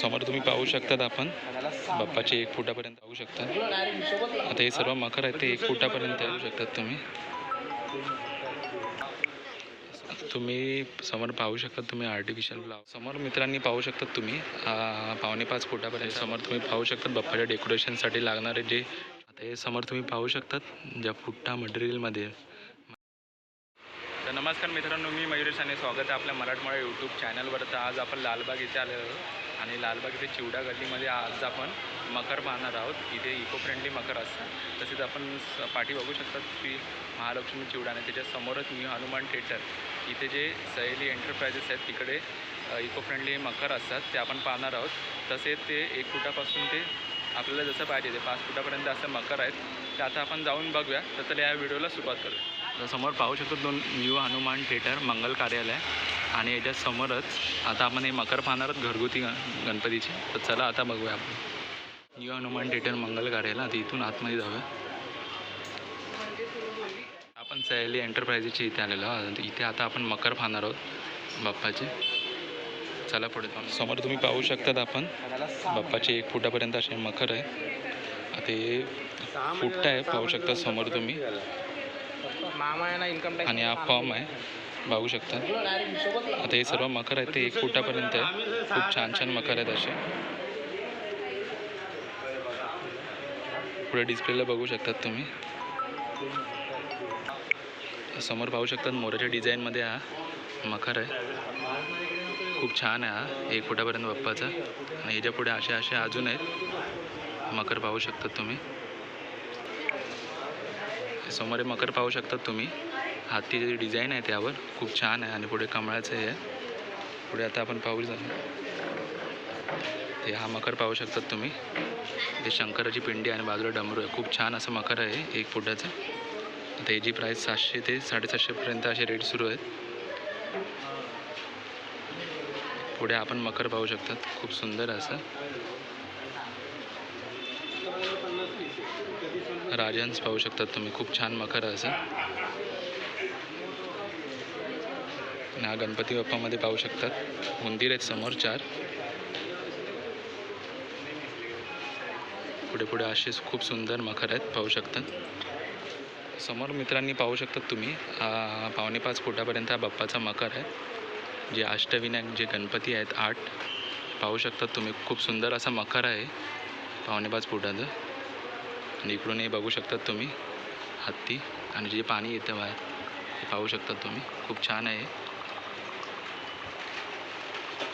समोर तुम्ही पाहू शकतात आपण. बाप्पाचे एक फुटापर्यंत पाहू शकता. आता हे सर्व मकर आहेत ते एक फुटापर्यंत येऊ शकतात तुम्ही. तुम्ही समोर पाहू शकता तुम्ही आर्टिफिशियल फ्लावर समोर मित्रांनी पाहू शकतात तुम्ही पावणे पाच फुटापर्यंत समोर तुम्ही पाहू शकतात बाप्पाच्या डेकोरेशनसाठी लागणारे जे आता हे समोर तुम्ही पाहू शकतात ज्या फुट्टा मटेरियलमध्ये तर नमस्कार मित्रांनो मी मयुरेश आणि स्वागत आहे आपल्या मराठमोळा यूट्यूब चॅनलवर तर आज आपण लालबाग इथे आलेलो आणि लालबाग इथे चिवडा गल्लीमध्ये आज आपण मकर पाहणार आहोत. इथे इको फ्रेंडली मकर असतात. तसेच आपण स- पाठी बघू शकतात की महालक्ष्मी चिवडा आणि त्याच्यासमोरच न्यू हनुमान थिएटर इथे जे सहेली एंटरप्राइजेस आहेत तिकडे इको फ्रेंडली मकर असतात. ते आपण पाहणार आहोत. तसेच ते एक फुटापासून ते आपल्याला जसं पाहिजे ते पाच फुटापर्यंत असं मकर आहेत. ते आता आपण जाऊन बघूया. तर चला या व्हिडिओला सुरुवात करूया. तर समोर पाहू शकतो दोन न्यू हनुमान थिएटर मंगल कार्यालय आणि याच्या समोरच आता आपण हे मकर पाहणार आहोत घरगुती गण- गणपतीचे. तर चला आता बघूया आपण. न्यू हनुमान थिएटर मंगल कार्यालय आता इथून आतमध्ये जाऊया. आपण सहेली एंटरप्राइजेसच्या इथे आलेलो आहोत. इथे आता आपण मकर पाहणार आहोत बाप्पाचे. चला पुढे समोर तुम्ही पाहू शकतात आपण बाप्पाचे एक फुटापर्यंत असे मकर आहे. ते फुटत आहे पाहू शकता समोर तुम्ही मामा आहे ना इन्कम टॅक्स आणि हा फॉर्म आहे. बघू शकता. आता हे सर्व मकर आहेत ते एक फुटापर्यंत आहे. खूप छान छान मकर आहेत असे. पुढे डिस्प्लेला बघू शकतात तुम्ही. समोर पाहू शकतात मोराच्या डिझाईनमध्ये हा मकर आहे. खूप छान आहे हा एक फुटापर्यंत बाप्पाचा. आणि याच्यापुढे असे असे अजून आहेत. मकर पाहू शकतात तुम्ही. समोर मकर पाहू शकतात तुम्ही. हाती जी डिझाईन आहे त्यावर खूप छान आहे आणि पुढे कमळाचं हे आहे. पुढे आता आपण पाहू जा ते हा मकर पाहू शकतात तुम्ही. ते शंकराची पिंडी आणि बाजूला डमरू आहे. खूप छान असं मकर आहे एक फुटाचं. आता याची प्राईस सातशे ते साडेसातशेपर्यंत असे रेट सुरू आहेत. पुढे आपण मकर पाहू शकतात खूप सुंदर असं. राजहंस पाहू शकतात तुम्ही. खूप छान मखर असं. आणि हा गणपती बाप्पामध्ये पाहू शकतात. उंदीर आहेत समोर चार. पुढे पुढे असे खूप सुंदर मखर आहेत पाहू शकतात. समोर मित्रांनी पाहू शकतात तुम्ही पावणे पाच फुटापर्यंत हा बाप्पाचा मकर आहे. जे अष्टविनायक जे गणपती आहेत आठ. पाहू शकतात तुम्ही खूप सुंदर असा मखर आहे. पावणे पाच फुटाचं. आणि इकडून हे बघू शकतात तुम्ही. हत्ती आणि जे पाणी येतं बाहेर ते पाहू शकतात तुम्ही. खूप छान आहे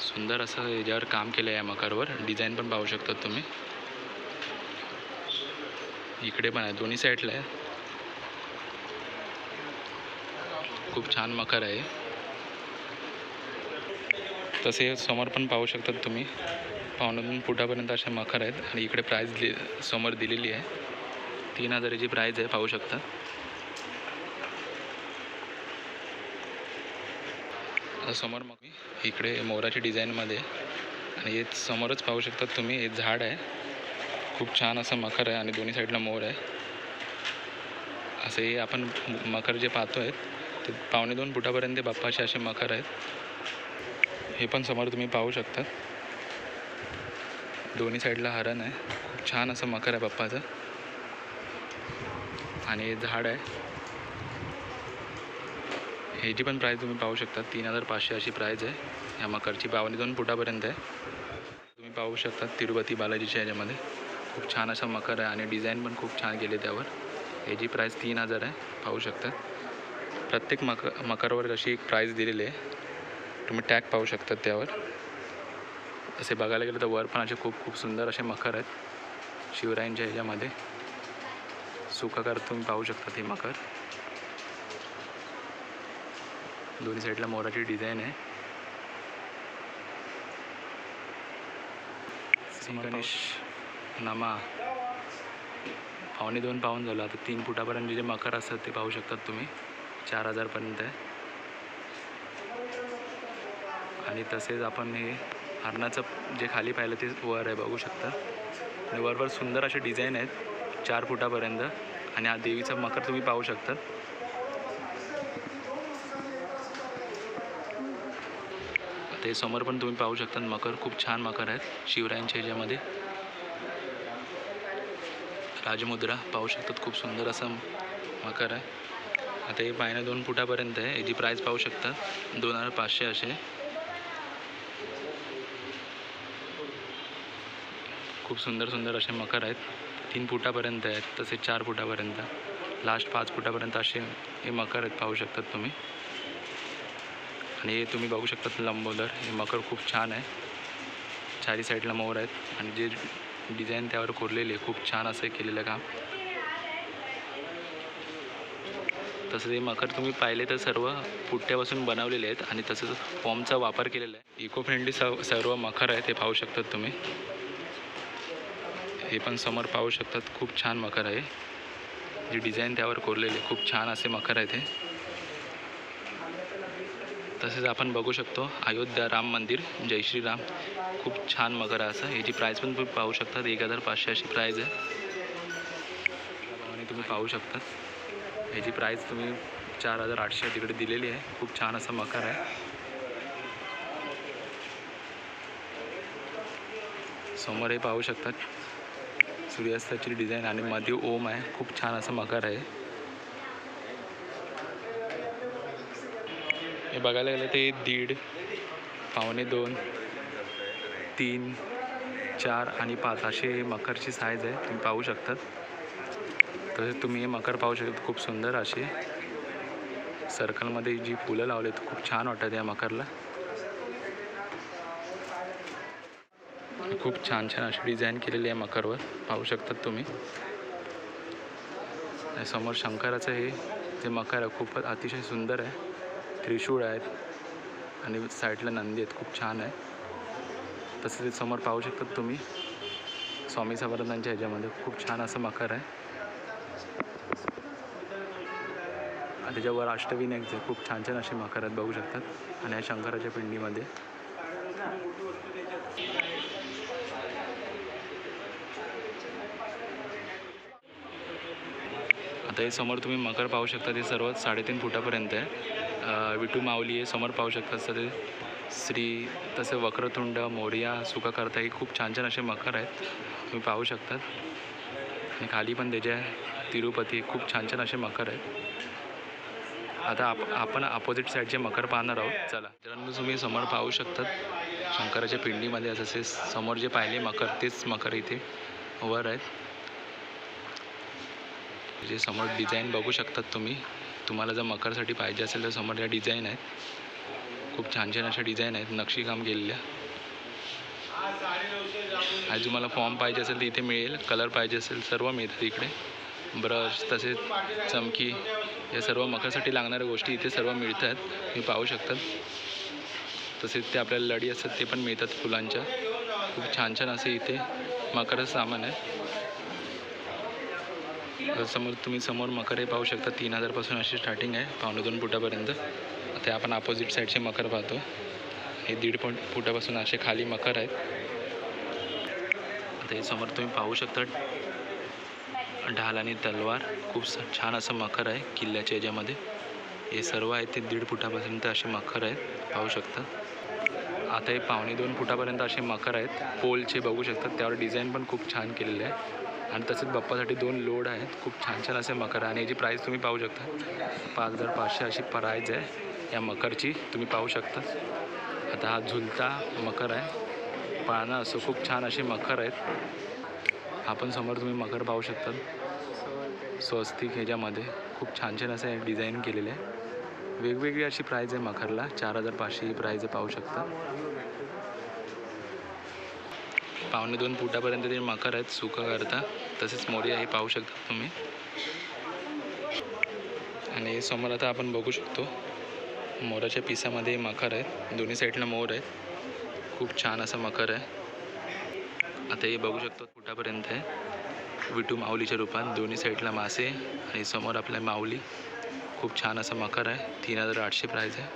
सुंदर असं याच्यावर काम केलं आहे या मकरवर. डिझाईन पण पाहू शकतात तुम्ही. इकडे पण आहे दोन्ही साईडला आहे. खूप छान मकर आहे तसे समोर पण पाहू शकतात तुम्ही. पावणे दोन फुटापर्यंत असे मखर आहेत आणि इकडे प्राईज दि समोर दिलेली आहे. तीन हजाराची प्राईज आहे पाहू शकता. समोर मग इकडे मोराची डिझाईनमध्ये आणि हे समोरच पाहू शकतात तुम्ही हे झाड आहे. खूप छान असं मखर आहे आणि दोन्ही साईडला मोर आहे. असे हे आपण मखर जे पाहतो आहेत ते पावणे दोन फुटापर्यंत बाप्पाचे असे मखर आहेत. हे पण समोर तुम्ही पाहू शकता. दोन्ही साईडला हरण आहे. खूप छान असं मखर आहे बाप्पाचं. आणि झाड आहे. ह्याची पण प्राईस तुम्ही पाहू शकता. तीन हजार पाचशे अशी प्राईज आहे. या मकरची पावणे दोन फुटापर्यंत आहे. तुम्ही पाहू शकता तिरुपती बालाजीच्या ह्याच्यामध्ये. खूप छान असा मकर आहे आणि डिझाईन पण खूप छान केली त्यावर. ह्याची प्राईस तीन हजार आहे. पाहू शकता. प्रत्येक मक मकरवर अशी एक प्राईस दिलेली आहे. तुम्ही टॅग पाहू शकता त्यावर. असे बघायला गेलं तर वर पण असे खूप खूप सुंदर असे मकर आहेत. शिवरायांच्या ह्याच्यामध्ये. सुखाकार तुम्ही पाहू शकता ते मकर दोन्ही साईडला मोराची डिझाईन आहे. श्री गणेश नमा. पावणे दोन पाऊन झालं. आता तीन फुटापर्यंत जे मकर असतात ते पाहू शकतात तुम्ही. चार हजारपर्यंत आहे. आणि तसेच आपण हे हरणाचं जे खाली पाहिलं ते वर आहे. बघू शकता. आणि वरवर सुंदर असे डिझाईन आहेत. चार फुटापर्यंत. आणि हा देवीचा मकर तुम्ही पाहू शकता. ते समोर पण तुम्ही पाहू शकता मकर खूप छान मकर आहेत शिवरायांच्या ह्याच्यामध्ये. राजमुद्रा पाहू शकतात खूप सुंदर असं मकर आहे. आता हे पायनं दोन फुटापर्यंत आहे याची प्राईस पाहू शकता दोन हजार पाचशे असे. खूप सुंदर सुंदर असे मकर आहेत. तीन फुटापर्यंत आहेत तसेच चार फुटापर्यंत. लास्ट पाच फुटापर्यंत असे हे मकर आहेत पाहू शकतात तुम्ही. आणि हे तुम्ही बघू शकतात लंबोदर हे मकर खूप छान आहे. चारी साईडला मोर आहेत आणि जे डिझाईन त्यावर कोरलेले आहे, खूप छान असं केलेलं काम. तसं हे मकर तुम्ही पाहिले तर सर्व पुट्ट्यापासून बनवलेले आहेत आणि तसंच फॉर्मचा वापर केलेला आहे. इको फ्रेंडली सर्व सर्व मखर आहेत ते पाहू शकतात तुम्ही. हे पण समोर पाहू शकतात. खूप छान मखर आहे. जे डिझाईन त्यावर कोरलेले खूप छान असे मखर आहे ते तसेच आपण बघू शकतो अयोध्या राम मंदिर. जय श्रीराम खूप छान मकर आहे असं. याची प्राईस पण तुम्ही पाहू शकतात. एक हजार पाचशे अशी प्राईज आहे. आणि तुम्ही पाहू शकतात. याची प्राईस तुम्ही चार हजार आठशे तिकडे दिलेली आहे. खूप छान असं मकर आहे. समोर हे पाहू शकतात. सूर्यास्ताची डिझाईन आणि मध्ये ओम आहे. खूप छान असं मकर आहे. हे बघायला गेलं ते दीड पावणे दोन तीन चार आणि पाच असे मकरची साईज आहे. तुम्ही पाहू शकतात. तसेच तुम्ही हे मकर पाहू शकता. खूप सुंदर असे सर्कलमध्ये जी फुलं लावलेत खूप छान वाटतात या मकरला खूप छान छान अशी डिझाईन केलेली आहे मकरवर. पाहू शकतात तुम्ही. आणि समोर शंकराचं हे जे मकर आहे. खूपच अतिशय सुंदर आहे. त्रिशूळ आहेत. आणि साईडला नंदी आहेत. खूप छान आहे. तसं ते समोर पाहू शकतात तुम्ही. स्वामी समर्थांच्या ह्याच्यामध्ये खूप छान असं मकर आहे. आणि त्याच्यावर अष्टविनायकचे खूप छान छान असे मकर आहेत. बघू शकतात. आणि या शंकराच्या पिंडीमध्ये. आता हे समोर तुम्ही मकर पाहू शकता ते सर्व साडेतीन फुटापर्यंत आहे. विटू विठू माऊली आहे समोर पाहू शकता तसं ते श्री तसे वक्रतुंड मोर्या करता हे खूप छान छान असे मकर आहेत. तुम्ही पाहू शकतात. आणि खाली पण त्याचे तिरुपती खूप छान छान असे मकर आहेत. आता आप आपण अपोजिट साईडचे मकर पाहणार आहोत. चला. मित्रांनो तुम्ही समोर पाहू शकतात शंकराच्या पिंडीमध्ये असे समोर जे पाहिले मकर तेच मकर इथे वर आहेत. जे समोर डिझाईन बघू शकतात तुम्ही तुम्हाला जर मकरसाठी पाहिजे असेल तर समोर या डिझाईन आहेत. खूप छान छान अशा डिझाईन आहेत नक्षीकाम केलेल्या. आज तुम्हाला फॉर्म पाहिजे असेल तर इथे मिळेल कलर पाहिजे असेल सर्व मिळतात इकडे. ब्रश तसेच चमकी या सर्व मकरसाठी लागणाऱ्या गोष्टी इथे सर्व मिळतात. तुम्ही पाहू शकतात. तसेच ते आपल्याला लडी असतात ते पण मिळतात फुलांच्या. खूप छान छान असे इथे मकरच सामान आहे तर समोर तुम्ही समोर मकर हे पाहू शकता. तीन हजारपासून अशी स्टार्टिंग आहे. पावणे दोन फुटापर्यंत. आता आपण अपोजिट साईडचे मकर पाहतो. हे दीड फुट फुटापासून असे खाली मकर आहेत. आता हे समोर तुम्ही पाहू शकता. ढाल आणि तलवार. खूप स- छान असं मकर आहे किल्ल्याच्या याच्यामध्ये. हे सर्व आहे ते दीड फुटापर्यंत असे मखर आहेत. पाहू शकता. आता हे पावणे दोन फुटापर्यंत असे मकर आहेत. पोलचे बघू शकतात त्यावर डिझाईन पण खूप छान केलेले आहे. आणि तसेच बाप्पासाठी दोन लोड आहेत. खूप छान छान असे मकर आहे आणि याची प्राईस तुम्ही पाहू शकता. पाच हजार पाचशे अशी प्राईज आहे. या मकरची तुम्ही पाहू शकता. आता हा झुलता मकर आहे. पाळणा असं खूप छान असे मकर आहेत. आपण समोर तुम्ही मकर पाहू शकता. स्वस्तिक ह्याच्यामध्ये खूप छान छान असे डिझाईन केलेले आहे. वेगवेगळी अशी प्राईज आहे मखरला चार हजार पाचशे ही प्राईज आहे पाहू शकता. पावणे दोन फुटापर्यंत ते मकर आहेत सुका करता. तसेच मोरी आहे पाहू शकता तुम्ही. आणि समोर आता आपण बघू शकतो मोराच्या पिसामध्ये मकर आहेत. दोन्ही साईडला मोर आहेत. खूप छान असं मकर आहे. आता हे बघू शकतो फुटापर्यंत आहे. विटू माऊलीच्या रूपात दोन्ही साईडला मासे आणि समोर आपल्या माऊली. खूप छान असं मकर आहे. तीन हजार आठशे प्राईज आहे.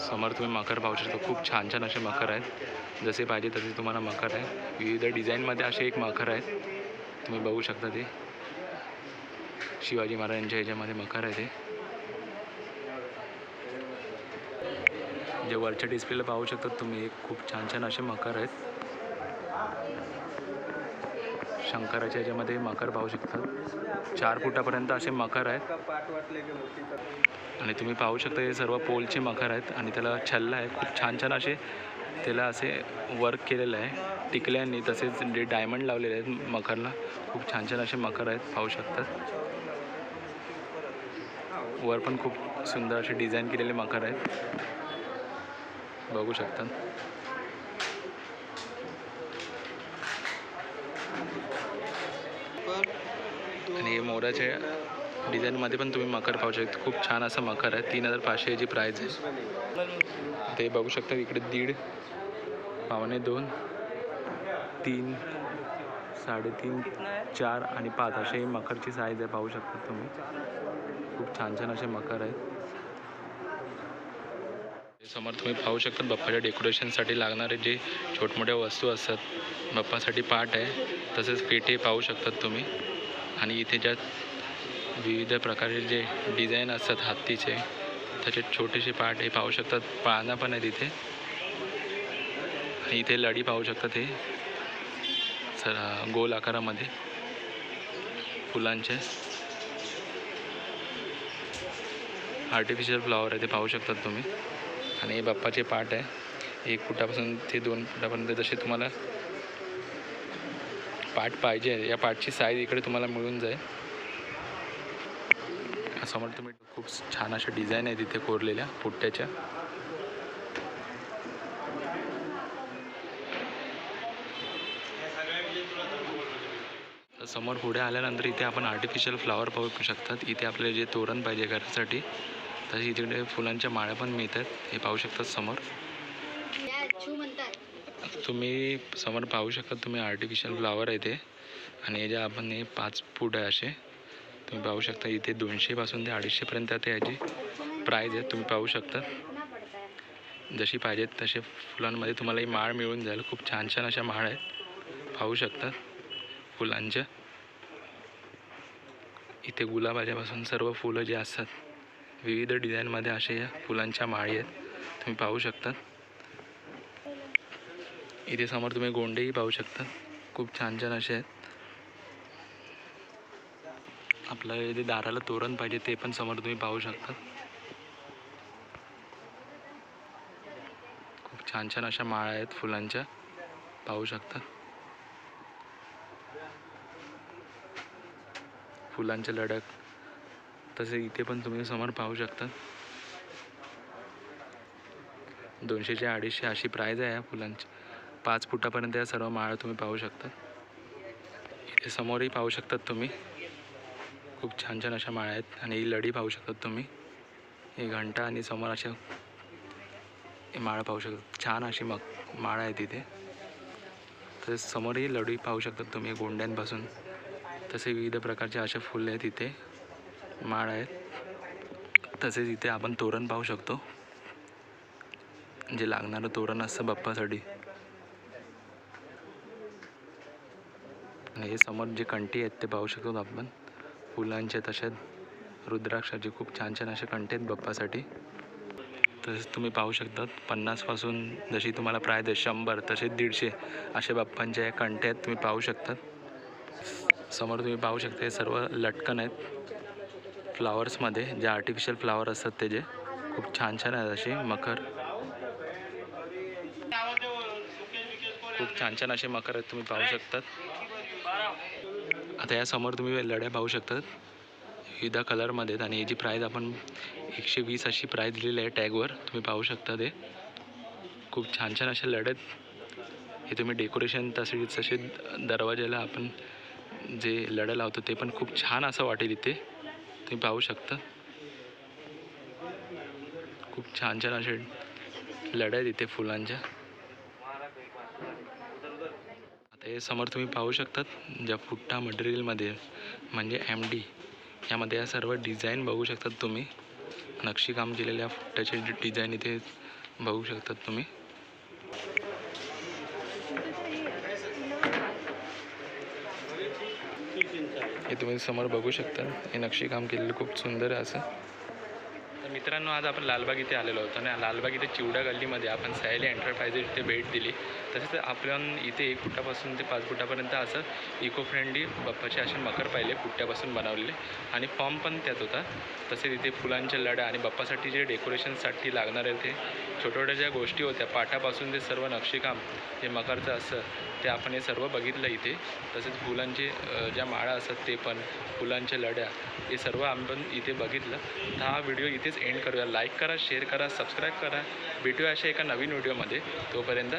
समोर तुम्ही मकर पाहू शकता. खूप छान छान असे मकर आहेत. जसे पाहिजे तसे तुम्हाला मकर आहे विविध डिझाईनमध्ये असे एक मखर आहेत. तुम्ही बघू शकता ते. शिवाजी महाराजांच्या ह्याच्यामध्ये मकर आहे ते. जे वरच्या डिस्प्लेला पाहू शकता तुम्ही एक खूप छान छान असे मकर आहेत. शंकराच्या याच्यामध्ये मकर पाहू शकता. चार फुटापर्यंत असे मकर आहेत. आणि तुम्ही पाहू शकता हे सर्व पोलचे मखर आहेत आणि त्याला छल्ला आहे. खूप छान छान असे त्याला असे वर्क केलेलं आहे. टिकल्यांनी तसेच जे डायमंड लावलेले आहेत मखरला खूप छान छान असे मखर आहेत. पाहू शकतात वर पण खूप सुंदर असे डिझाईन केलेले मखर आहेत. बघू शकतात आणि हे मोराच्या डिझाईनमध्ये पण तुम्ही मकर पाहू शकता. खूप छान असं मकर आहे. तीन हजार पाचशे याची प्राईज आहे. ते बघू शकता इकडे दीड पावणे दोन तीन साडेतीन चार आणि पाच असे मकरची साईज आहे. पाहू शकता तुम्ही. खूप छान छान असे मकर आहेत समोर तुम्ही पाहू शकता बाप्पाच्या डेकोरेशनसाठी लागणारे जे छोटमोठ्या वस्तू असतात बाप्पासाठी पाट आहे. तसेच पेटे पाहू शकतात तुम्ही. आणि इथे ज्या विविध प्रकारचे जे डिझाईन असतात हत्तीचे त्याचे छोटेसे पार्ट हे पाहू शकतात. पाळणा पण आहेत तिथे आणि इथे लढी पाहू शकतात हे. सर गोल आकारामध्ये. फुलांचे. आर्टिफिशियल फ्लॉवर आहे ते पाहू शकतात तुम्ही. आणि हे बाप्पाचे पार्ट आहे. एक फुटापासून ते दोन फुटापर्यंत जसे तुम्हाला पार्ट पाहिजे. या पार्टची साईज इकडे तुम्हाला मिळून जाईल. समोर तुम्ही खूप छान अशा डिझाईन आहे तिथे कोरलेल्या पुट्ट्याच्या. समोर पुढे आल्यानंतर इथे आपण आर्टिफिशियल फ्लॉवर पाहू शकतात. इथे आपल्याला जे तोरण पाहिजे घरासाठी तसे इकडे फुलांच्या माळ्या पण मिळतात. हे पाहू शकतात समोर. तुम्ही समोर पाहू शकता तुम्ही आर्टिफिशियल फ्लावर आहे ते. आणि हे जे आपण हे पाच फूट आहे असे तुम्ही पाहू शकता इथे दोनशेपासून ते अडीचशेपर्यंत ते याची प्राईज आहे. तुम्ही पाहू शकता. जशी पाहिजेत तसे फुलांमध्ये तुम्हाला ही माळ मिळून जाईल. खूप छान छान अशा माळ आहेत. पाहू शकता फुलांच्या. इथे गुलाबाच्यापासून सर्व फुलं जे असतात विविध डिझाईनमध्ये असे या फुलांच्या माळी आहेत. तुम्ही पाहू शकता. इथे समोर तुम्ही गोंडेही पाहू शकता. खूप छान छान असे आहेत. आपल्याला इथे दाराला तोरण पाहिजे ते पण समोर तुम्ही पाहू शकता. खूप छान छान अशा माळा आहेत फुलांच्या. पाहू शकता. फुलांच्या लडक तसे इथे पण तुम्ही समोर पाहू शकता. दोनशेचे अडीचशे अशी प्राईज आहे या फुलांची. पाच फुटापर्यंत या सर्व माळा तुम्ही पाहू शकता. इथे समोरही पाहू शकतात तुम्ही. खूप छान छान अशा माळा आहेत आणि ही लढी पाहू शकतात तुम्ही. ही घंटा आणि समोर अशा हे माळा पाहू शकतात. छान अशी मग माळ आहे तिथे. तसेच समोरही लढी पाहू शकतात तुम्ही गोंड्यांपासून. तसे विविध प्रकारचे असे फुले आहेत इथे. माळ आहेत. तसेच इथे आपण तोरण पाहू शकतो. जे लागणारं तोरण असतं बाप्पासाठी. आणि हे समोर जे कंटी आहेत ते पाहू शकतो आपण. फुलांचे तसेच रुद्राक्षाचे खूप छान छान असे कंटे आहेत बप्पासाठी तसेच तुम्ही पाहू शकतात पन्नासपासून जशी तुम्हाला प्राय आहे शंभर तसेच दीडशे असे बाप्पांचे या कंटे आहेत तुम्ही पाहू शकतात. समोर तुम्ही पाहू शकता हे सर्व लटकन आहेत. फ्लावर्समध्ये जे आर्टिफिशियल फ्लावर असतात ते जे खूप छान छान आहेत असे मकर. खूप छान छान असे मकर आहेत तुम्ही पाहू शकतात. आता या समोर तुम्ही लढ्या पाहू शकतात. विविध कलरमध्ये आहेत आणि याची प्राईज आपण एकशे वीस अशी प्राईज दिलेली आहे टॅगवर तुम्ही पाहू शकता ते. खूप छान छान अशा लढ्यात हे तुम्ही डेकोरेशन तसे तसे दरवाजाला आपण जे लढ्या लावतो ते पण खूप छान असं वाटेल इथे. तुम्ही पाहू शकता. खूप छान छान असे लढ्या आहेत इथे फुलांच्या. आता समोर तुम्ही पाहू शकतात ज्या फुट्टा मटेरियलमध्ये म्हणजे एम डी यामध्ये या सर्व डिझाईन बघू शकतात तुम्ही. नक्षीकाम केलेल्या फुट्ट्याचे डिझाईन इथे बघू शकतात तुम्ही. हे तुम्ही समोर बघू शकता. हे नक्षीकाम केलेलं खूप सुंदर आहे असं. तर मित्रांनो आज आपण लालबाग इथे आलेलो होतो आणि लालबाग इथे चिवडा गल्लीमध्ये आपण सायली एंटरप्राइजेस इथे भेट दिली. तसेच आपण इथे एक फुटापासून ते पाच फुटापर्यंत असं इको फ्रेंडली बाप्पाचे असे मकर पाहिले पुट्ट्यापासून बनवलेले. आणि फॉर्म पण त्यात होता. तसेच इथे फुलांच्या लढ्या आणि बाप्पासाठी जे डेकोरेशनसाठी लागणारे ते छोट्या छोट्या ज्या गोष्टी होत्या पाठापासून ते सर्व नक्षीकाम जे मकरचं असतं ते आपण हे सर्व बघितलं इथे. तसेच फुलांचे ज्या माळा असतात ते पण फुलांच्या लढ्या हे सर्व आपण इथे बघितलं. तर हा व्हिडिओ इथेच एंड करूया. लाईक करा शेअर करा सबस्क्राईब करा. भेटूया अशा एका नवीन व्हिडिओमध्ये. तोपर्यंत